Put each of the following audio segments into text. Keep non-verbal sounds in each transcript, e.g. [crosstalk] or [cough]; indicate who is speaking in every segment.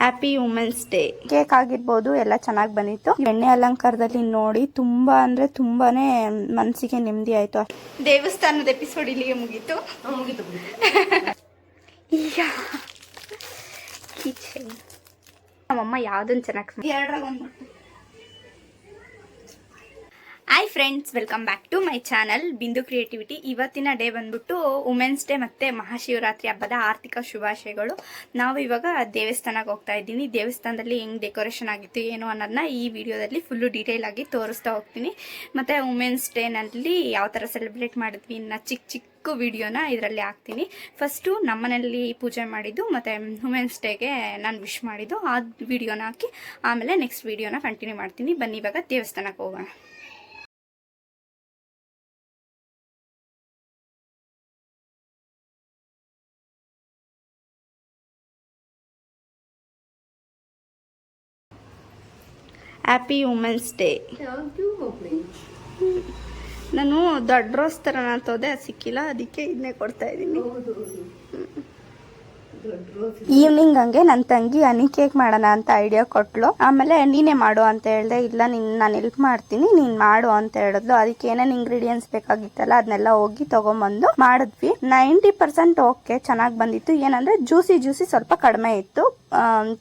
Speaker 1: Happy women's day cake ಆಗಿರ್ಬೋದು ಎಲ್ಲ ಚೆನ್ನಾಗಿ ಬಂದಿತ್ತು. ಎಣ್ಣೆ ಅಲಂಕಾರದಲ್ಲಿ ನೋಡಿ ತುಂಬಾ ಅಂದ್ರೆ ತುಂಬಾನೇ ಮನಸ್ಸಿಗೆ ನೆಮ್ಮದಿ ಆಯ್ತು. ದೇವಸ್ಥಾನದ ಎಪಿಸೋಡ್ ಇಲ್ಲಿಗೆ ಮುಗೀತು.
Speaker 2: ಮುಗಿತು
Speaker 1: ಈಗ ಕಿಚನ್ ನಮ್ಮಮ್ಮ ಯಾವ್ದೊಂದು ಚೆನ್ನಾಗಿ ಎರಡರಾಗ ಒಂದು hi friends welcome back to my channel Bindu creativity ಇವತ್ತಿನ ಡೇ ಬಂದ್ಬಿಟ್ಟು ವುಮೆನ್ಸ್ ಡೇ ಮತ್ತು ಮಹಾಶಿವರಾತ್ರಿ ಹಬ್ಬದ ಆರ್ಥಿಕ ಶುಭಾಶಯಗಳು. ನಾವು ಇವಾಗ ದೇವಸ್ಥಾನಕ್ಕೆ ಹೋಗ್ತಾ ಇದ್ದೀನಿ. ದೇವಸ್ಥಾನದಲ್ಲಿ ಹೆಂಗೆ ಡೆಕೋರೇಷನ್ ಆಗಿತ್ತು, ಏನು ಅನ್ನೋದನ್ನ ಈ ವಿಡಿಯೋದಲ್ಲಿ ಫುಲ್ಲು ಡೀಟೇಲ್ ಆಗಿ ತೋರಿಸ್ತಾ ಹೋಗ್ತೀನಿ. ಮತ್ತು ವುಮೆನ್ಸ್ ಡೇನಲ್ಲಿ ಯಾವ ಥರ ಸೆಲೆಬ್ರೇಟ್ ಮಾಡಿದ್ವಿ ಇನ್ನು ಚಿಕ್ಕ ಚಿಕ್ಕ ವಿಡಿಯೋನ ಇದರಲ್ಲಿ ಹಾಕ್ತೀನಿ. ಫಸ್ಟು ನಮ್ಮನೇಲಿ ಪೂಜೆ ಮಾಡಿದ್ದು, ಮತ್ತು ವುಮೆನ್ಸ್ ಡೇಗೆ ನಾನು ವಿಶ್ ಮಾಡಿದ್ದು, ಆ ವಿಡಿಯೋನ ಹಾಕಿ ಆಮೇಲೆ ನೆಕ್ಸ್ಟ್ ವಿಡಿಯೋನ ಕಂಟಿನ್ಯೂ ಮಾಡ್ತೀನಿ. ಬನ್ನಿ ಇವಾಗ ದೇವಸ್ಥಾನಕ್ಕೆ ಹೋಗೋಣ. ಹ್ಯಾಪಿ ವುಮೆನ್ಸ್ ಡೇ ನಾನು ದೊಡ್ಡ ರೋಸ್ ಥರ ತೋದೆ ಸಿಕ್ಕಿಲ್ಲ, ಅದಕ್ಕೆ ಇದನ್ನೇ ಕೊಡ್ತಾ ಇದ್ದೀನಿ. ಈವ್ನಿಂಗ್ ಹಂಗೆ ನನ್ನ ತಂಗಿ ಹನಿ ಕೇಕ್ ಮಾಡೋಣ ಅಂತ ಐಡಿಯಾ ಕೊಟ್ಲು. ಆಮೇಲೆ ನೀನೇ ಮಾಡು ಅಂತ ಹೇಳ್ದೆ, ಇಲ್ಲ, ನಿನ್, ನಾನು ಹೆಲ್ಪ್ ಮಾಡ್ತೀನಿ, ನೀನು ಮಾಡು ಅಂತ ಹೇಳಿದ್ಲು. ಅದಕ್ಕೆ ಏನೇನು ಇಂಗ್ರೀಡಿಯೆಂಟ್ಸ್ ಬೇಕಾಗಿತ್ತಲ್ಲ, ಅದನ್ನೆಲ್ಲ ಹೋಗಿ ತಗೊಂಬಂದು ಮಾಡಿದ್ವಿ. ನೈಂಟಿ ಪರ್ಸೆಂಟ್ ಓಕೆ ಚೆನ್ನಾಗಿ ಬಂದಿತ್ತು. ಏನಂದ್ರೆ ಜ್ಯೂಸಿ ಜ್ಯೂಸಿ ಸ್ವಲ್ಪ ಕಡಿಮೆ ಇತ್ತು.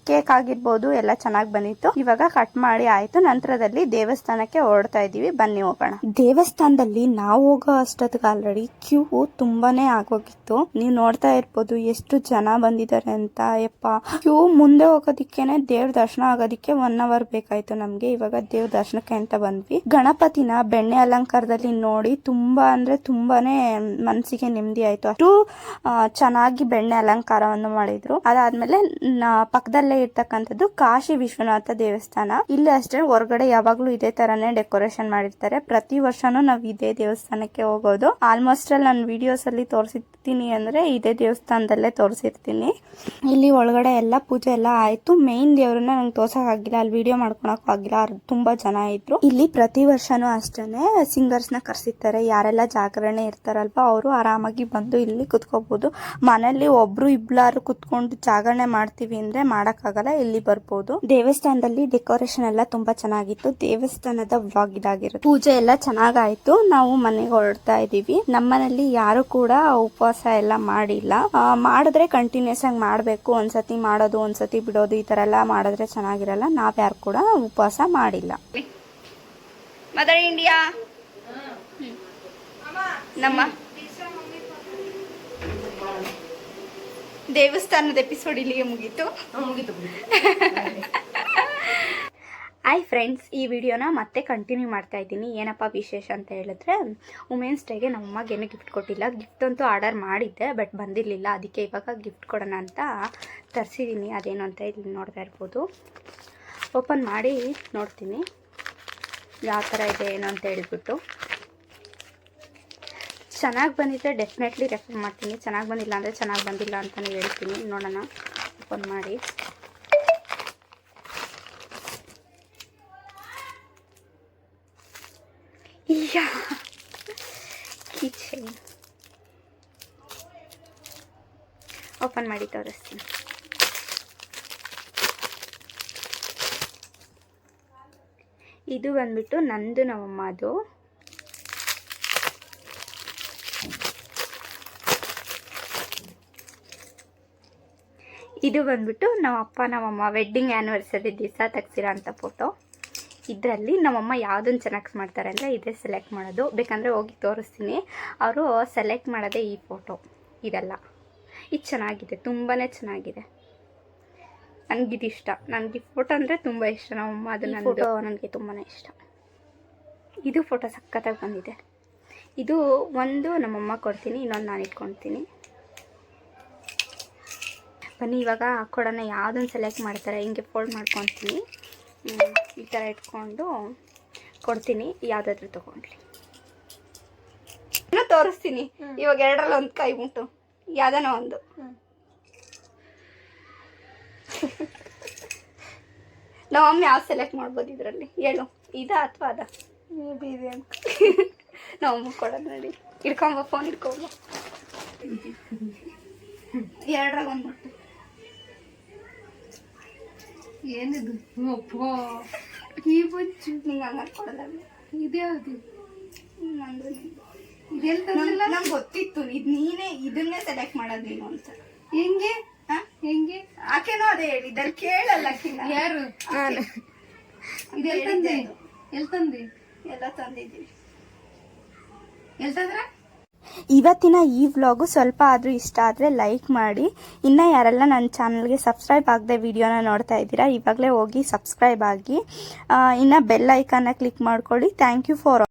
Speaker 1: ಕೇಕ್ ಆಗಿರ್ಬೋದು, ಎಲ್ಲ ಚೆನ್ನಾಗಿ ಬಂದಿತ್ತು. ಇವಾಗ ಕಟ್ ಮಾಡಿ ಆಯ್ತು. ನಂತರದಲ್ಲಿ ದೇವಸ್ಥಾನಕ್ಕೆ ಓಡ್ತಾ ಇದೀವಿ. ಬನ್ನಿ ಹೋಗೋಣ. ದೇವಸ್ಥಾನದಲ್ಲಿ ನಾವು ಹೋಗೋ ಅಷ್ಟೊತ್ತಿಗೆ ಆಲ್ರೆಡಿ ಕ್ಯೂ ತುಂಬಾನೇ ಆಗೋಗಿತ್ತು. ನೀವು ನೋಡ್ತಾ ಇರ್ಬೋದು ಎಷ್ಟು ಜನ ಬಂದಿದ್ದಾರೆ ಅಂತ. ಯಪ್ಪ. ಕ್ಯೂ ಮುಂದೆ ಹೋಗೋದಿಕ್ಕೇನೆ ದೇವ್ರ ದರ್ಶನ ಆಗೋದಿಕ್ಕೆ ಒನ್ ಅವರ್ ಬೇಕಾಯ್ತು ನಮ್ಗೆ. ಇವಾಗ ದೇವ್ರ ದರ್ಶನಕ್ಕೆ ಅಂತ ಬಂದ್ವಿ. ಗಣಪತಿನ ಬೆಣ್ಣೆ ಅಲಂಕಾರದಲ್ಲಿ ನೋಡಿ ತುಂಬಾ ಅಂದ್ರೆ ತುಂಬಾನೇ ಮನ್ಸಿಗೆ ನೆಮ್ಮದಿ ಆಯ್ತು. ಅಷ್ಟು ಚೆನ್ನಾಗಿ ಬೆಣ್ಣೆ ಅಲಂಕಾರವನ್ನು ಮಾಡಿದ್ರು. ಅದಾದ್ಮೇಲೆ ನ- ಪಕ್ಕದಲ್ಲೇ ಇರ್ತಕ್ಕಂಥದ್ದು ಕಾಶಿ ವಿಶ್ವನಾಥ ದೇವಸ್ಥಾನ. ಇಲ್ಲಿ ಅಷ್ಟೇ ಹೊರಗಡೆ ಯಾವಾಗ್ಲೂ ಇದೇ ತರಾನೇ ಡೆಕೋರೇಷನ್ ಮಾಡಿರ್ತಾರೆ. ಪ್ರತಿ ವರ್ಷನೂ ನಾವು ಇದೇ ದೇವಸ್ಥಾನಕ್ಕೆ ಹೋಗೋದು. ಆಲ್ಮೋಸ್ಟ್ ಅಲ್ಲಿ ನಾನು ವಿಡಿಯೋಸ್ ಅಲ್ಲಿ ತೋರಿಸಿರ್ತೀನಿ ಅಂದ್ರೆ ಇದೇ ದೇವಸ್ಥಾನದಲ್ಲೇ ತೋರಿಸಿರ್ತೀನಿ. ಇಲ್ಲಿ ಒಳಗಡೆ ಎಲ್ಲ ಪೂಜೆ ಎಲ್ಲ ಆಯ್ತು. ಮೇನ್ ದೇವ್ರನ್ನ ನಂಗೆ ತೋರ್ಸಕ್ ಆಗಿಲ್ಲ. ಅಲ್ಲಿ ವಿಡಿಯೋ ಮಾಡ್ಕೊಳಕ್ ಆಗಿಲ್ಲ. ತುಂಬಾ ಜನ ಇದ್ರು. ಇಲ್ಲಿ ಪ್ರತಿ ವರ್ಷನೂ ಅಷ್ಟೇನೆ ಸಿಂಗರ್ಸ್ನ ಕರ್ಸಿರ್ತಾರೆ. ಯಾರೆಲ್ಲ ಜಾಗರಣೆ ಇರ್ತಾರಲ್ವಾ, ಅವರು ಆರಾಮಾಗಿ ಬಂದು ಇಲ್ಲಿ ಕುತ್ಕೋಬಹುದು ಮನೇಲಿ ಒಬ್ರು ಇಬ್ಲಾರು ಕುತ್ಕೊಂಡು ಜಾಗರಣೆ ಮಾಡ್ತೀವಿ ಅಂದ್ರೆ ಮಾಡಕ್ಕಾಗಲ್ಲ ಇಲ್ಲಿ ಬರ್ಬೋದು. ದೇವಸ್ಥಾನದಲ್ಲಿ ಡೆಕೋರೇಷನ್ ಎಲ್ಲ ತುಂಬಾ ಚೆನ್ನಾಗಿತ್ತು. ದೇವಸ್ಥಾನದ ವ್ಲಾಗ್ ಇದಾಗಿರುತ್ತೆ. ಪೂಜೆ ಎಲ್ಲ ಚೆನ್ನಾಗಾಯ್ತು. ನಾವು ಮನೆಗೆ ಹೊರಡ್ತಾ ಇದೀವಿ ನಮ್ಮನೇಲಿ ಯಾರು ಕೂಡ ಉಪವಾಸ ಎಲ್ಲ ಮಾಡಿಲ್ಲ. ಮಾಡಿದ್ರೆ ಕಂಟಿನ್ಯೂಸ್ ಆಗಿ ಮಾಡಬೇಕು. ಒಂದ್ಸತಿ ಮಾಡೋದು ಒಂದ್ಸತಿ ಬಿಡೋದು ಈ ತರ ಎಲ್ಲ ಮಾಡಿದ್ರೆ ಚೆನ್ನಾಗಿರಲ್ಲ. ನಾವ್ಯಾರು ಕೂಡ ಉಪವಾಸ ಮಾಡಿಲ್ಲ. ಮದರ್ ಇಂಡಿಯಾ ನಮ್ಮ ದೇವಸ್ಥಾನದ ಎಪಿಸೋಡ್ ಇಲ್ಲಿಗೆ ಮುಗೀತು.
Speaker 2: ಮುಗಿತು
Speaker 1: ಹಾಯ್ ಫ್ರೆಂಡ್ಸ್ ಈ ವಿಡಿಯೋನ ಮತ್ತೆ ಕಂಟಿನ್ಯೂ ಮಾಡ್ತಾ ಇದ್ದೀನಿ. ಏನಪ್ಪ ವಿಶೇಷ ಅಂತ ಹೇಳಿದ್ರೆ ವುಮೆನ್ಸ್ ಡೇಗೆ ನಮ್ಮಮ್ಮಗೆ ಏನೂ ಗಿಫ್ಟ್ ಕೊಟ್ಟಿಲ್ಲ. ಗಿಫ್ಟ್ ಅಂತೂ ಆರ್ಡರ್ ಮಾಡಿದ್ದೆ ಬಟ್ ಬಂದಿರಲಿಲ್ಲ. ಅದಕ್ಕೆ ಇವಾಗ ಗಿಫ್ಟ್ ಕೊಡೋಣ ಅಂತ ತರಿಸಿದ್ದೀನಿ. ಅದೇನು ಅಂತ ಇಲ್ಲಿ ನೋಡ್ತಾ ಇರ್ಬೋದು. ಓಪನ್ ಮಾಡಿ ನೋಡ್ತೀನಿ. ಯಾವ ಥರ ಇದೆ ಏನು ಅಂತ ಹೇಳ್ಬಿಟ್ಟು. ಚೆನ್ನಾಗಿ ಬಂದಿದ್ದರೆ ಡೆಫಿನೆಟ್ಲಿ ರೆಫರ್ ಮಾಡ್ತೀನಿ. ಚೆನ್ನಾಗಿ ಬಂದಿಲ್ಲ ಅಂದರೆ ಚೆನ್ನಾಗಿ ಬಂದಿಲ್ಲ ಅಂತಲೇ ಹೇಳ್ತೀನಿ. ನೋಡೋಣ. ಓಪನ್ ಮಾಡಿ. ಯಾ! ಕಿಚನ್. ಓಪನ್ ಮಾಡಿ ತೋರಿಸ್ತೀನಿ. ಇದು ಬಂದ್ಬಿಟ್ಟು ನಂದು ನಮ್ಮಮ್ಮದು ಇದು ಬಂದ್ಬಿಟ್ಟು ನಮ್ಮ ಅಪ್ಪ ನಮ್ಮಮ್ಮ ವೆಡ್ಡಿಂಗ್ ಆ್ಯನಿವರ್ಸರಿ ದಿವಸ ತೆಗ್ಸಿರೋ ಅಂಥ ಫೋಟೋ ಇದರಲ್ಲಿ ನಮ್ಮಮ್ಮ ಯಾವುದನ್ನು ಚೆನ್ನಾಗಿ ಮಾಡ್ತಾರೆ ಅಂದರೆ ಇದೇ ಸೆಲೆಕ್ಟ್ ಮಾಡೋದು. ಬೇಕಂದರೆ ಹೋಗಿ ತೋರಿಸ್ತೀನಿ. ಅವರು ಸೆಲೆಕ್ಟ್ ಮಾಡೋದೇ ಈ ಫೋಟೋ ಇದೆಲ್ಲ. ಇದು ಚೆನ್ನಾಗಿದೆ ತುಂಬಾ ಚೆನ್ನಾಗಿದೆ. ನನಗಿದು ಇಷ್ಟ. ನನಗೆ ಈ ಫೋಟೋ ಅಂದರೆ ತುಂಬ ಇಷ್ಟ. ನಮ್ಮಮ್ಮ ಅದು ನನ್ನ ಫೋಟೋ ನನಗೆ ತುಂಬಾ ಇಷ್ಟ. ಇದು ಫೋಟೋ ಸಖತ್ತಾಗಿ ಬಂದಿದೆ. ಇದು ಒಂದು ನಮ್ಮಮ್ಮ ಕೊಡ್ತೀನಿ ಇನ್ನೊಂದು ನಾನು ಇಟ್ಕೊಳ್ತೀನಿ ಬನ್ನಿ ಇವಾಗ ಹಾಕ್ಕೊಡೋಣ ಯಾವುದನ್ನು ಸೆಲೆಕ್ಟ್ ಮಾಡ್ತಾರೆ ಹಿಂಗೆ ಫೋಲ್ಡ್ ಮಾಡ್ಕೊತೀನಿ. ಈ ಥರ ಇಟ್ಕೊಂಡು ಕೊಡ್ತೀನಿ. ಯಾವುದಾದ್ರೂ ತೊಗೊಂಡ್ಲಿ. ಇನ್ನೂ ತೋರಿಸ್ತೀನಿ. ಇವಾಗ ಎರಡರಲ್ಲಿ ಒಂದು ಕೈ ಉಂಟು. ಯಾವ್ದಾನ ಒಂದು. ನಮ್ಮಮ್ಮ ಯಾವ ಸೆಲೆಕ್ಟ್ ಮಾಡ್ಬೋದು ಇದರಲ್ಲಿ? ಹೇಳು. ಇದ ಅಥವಾ ಅದ? ಇದೆ ಅಂತ. [laughs] ನಮ್ಮಮ್ಮ ಕೊಡೋದು ನೋಡಿ. ಇಟ್ಕೊಂಬ ಫೋನ್ ಇಟ್ಕೊಂಬ. [laughs] ಎರಡರಲ್ಲಿ ಒಂದು
Speaker 2: ಏನಿದು? ಒಪ್ಪೋ ಈ ಬುಚ್ಚು ಇದ್ಯಾವುದು
Speaker 1: ನಂದು
Speaker 2: ಇದೆಲ್ಲ ತಂದಿಲ್ಲ
Speaker 1: ನಂಗೆ ಗೊತ್ತಿತ್ತು. ಇದು ನೀನೇ ಇದನ್ನೇ ಸೆಲೆಕ್ಟ್ ಮಾಡೋದು ನೀನು ಅಂತ.
Speaker 2: ಹೆಂಗೆ?
Speaker 1: ಹಾ?
Speaker 2: ಹೆಂಗೆ?
Speaker 1: ಆಕೆನೋ ಅದೇ ಹೇಳಿದ್ದಾರೆ ಕೇಳಲ್ಲ ಆಕಿನ.
Speaker 2: ಯಾರು? ಇದೆಲ್ಲ ತಂದೆ? ಎಲ್ ತಂದೆ?
Speaker 1: ಎಲ್ಲ ತಂದಿದ್ದೀವಿ.
Speaker 2: ಎಲ್ ತಂದ್ರ?
Speaker 1: ಇವತ್ತಿನ ಈ ವ್ಲಾಗು ಸ್ವಲ್ಪ ಆದರೂ ಇಷ್ಟ ಆದರೆ ಲೈಕ್ ಮಾಡಿ. ಇನ್ನು ಯಾರೆಲ್ಲ ನನ್ನ ಚಾನಲ್ಗೆ ಸಬ್ಸ್ಕ್ರೈಬ್ ಆಗದೆ ವಿಡಿಯೋನ ನೋಡ್ತಾ ಇದ್ದೀರಾ, ಇವಾಗಲೇ ಹೋಗಿ ಸಬ್ಸ್ಕ್ರೈಬ್ ಆಗಿ. ಇನ್ನು ಬೆಲ್ ಐಕಾನ ಕ್ಲಿಕ್ ಮಾಡ್ಕೊಳ್ಳಿ. Thank you for